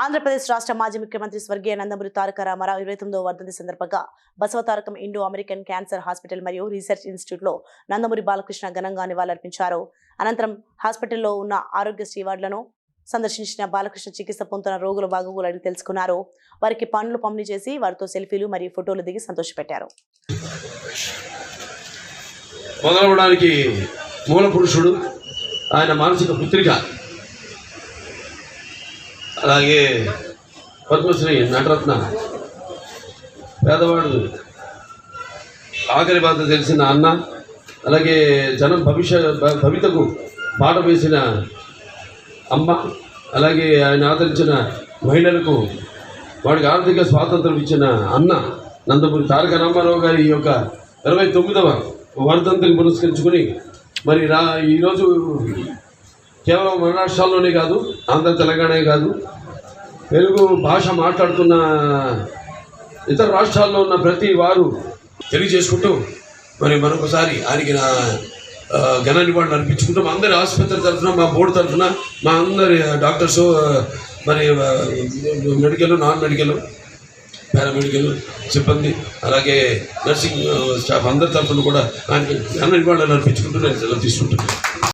ఆంధ్రప్రదేశ్ రాష్ట్ర మాజీ ముఖ్యమంత్రి స్వర్గీయ నందమూరి తారక రామారావు ఇరవై తొమ్మిదో వర్ధంతి సందర్భంగా Basavatarakam Indo American cancer hospital మరియు రీసెర్చ్ ఇన్స్టిట్యూట్లో నందమూరి బాలకృష్ణ ఘనంగా నివాళులర్పించారు. అనంతరం హాస్పిటల్లో ఉన్న ఆరోగ్యశ్రీ వార్డులను సందర్శించిన బాలకృష్ణ చికిత్స పొందుతున్న రోగుల బాగోగులు అడిగి తెలుసుకున్నారు. వారికి పనులు పంపిణీ చేసి వారితో సెల్ఫీలు మరియు ఫోటోలు దిగి సంతోషపెట్టారు. మొదలవడానికి మూల పురుషుడు ఆయన మానసిక పుత్రిక అలాగే పద్మశ్రీ నటరత్న పేదవాడు ఆఖరి బాధ తెలిసిన అన్న అలాగే జనం భవిష్య భవితకు పాట వేసిన అమ్మ అలాగే ఆయన ఆదరించిన మహిళలకు వాడికి ఆర్థిక స్వాతంత్రం ఇచ్చిన అన్న నందమూరి తారక రామారావు గారి యొక్క ఇరవై తొమ్మిదవ వర్ధంతిని పురస్కరించుకుని మరి రా ఈరోజు కేవలం మన రాష్ట్రాల్లోనే కాదు ఆంధ్ర తెలంగాణే కాదు తెలుగు భాష మాట్లాడుతున్న ఇతర రాష్ట్రాల్లో ఉన్న ప్రతి వారు తెలియజేసుకుంటూ మరి మరొకసారి ఆయనకి నా ఘన నివాళులు అర్పించుకుంటూ మా అందరి ఆసుపత్రి తరఫున మా బోర్డు తరఫున మా అందరి డాక్టర్స్ మరి మెడికల్ నాన్ మెడికల్ పారామెడికల్ సిబ్బంది అలాగే నర్సింగ్ స్టాఫ్ అందరి తరఫున కూడా ఆయనకి ఘన నివాళులు అర్పించుకుంటూ నేను సెలవు తీసుకుంటున్నాను.